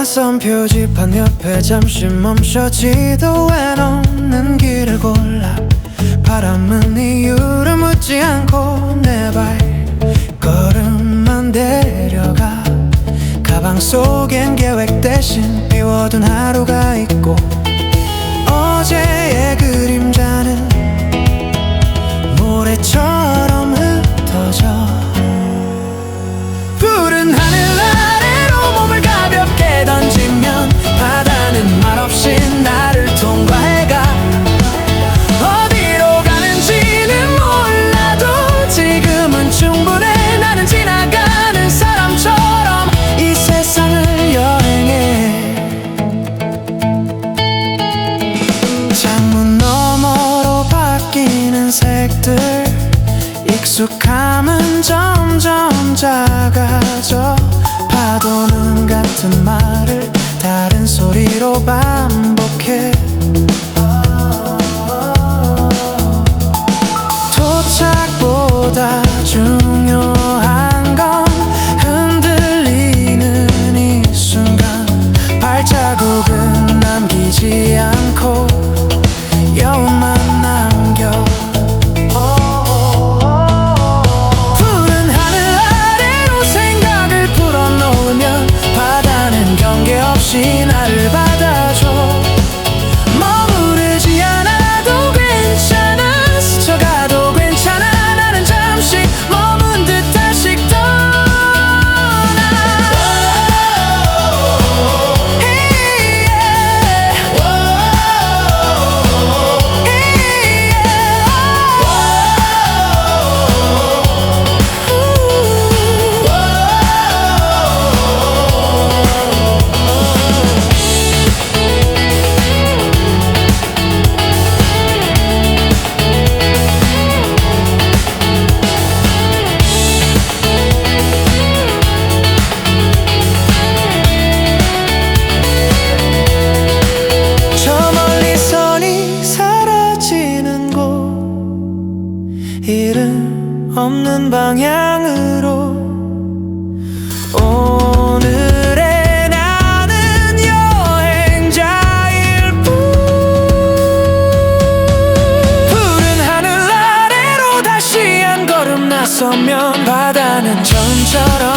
낯선 표지판 옆에 잠시 멈춰 지도에 놓는 길을 골라 바람은 이유를 묻지 않고 내 발걸음만 데려가. 가방 속엔 계획 대신 비워둔 하루가 있고 어제 익숙함은 점점 작아져 파도는 같은 말 이름 없는 방향으로. 오늘의 나는 여행자일 뿐. 푸른 하늘 아래로 다시 한 걸음 나서면 바다는 전처럼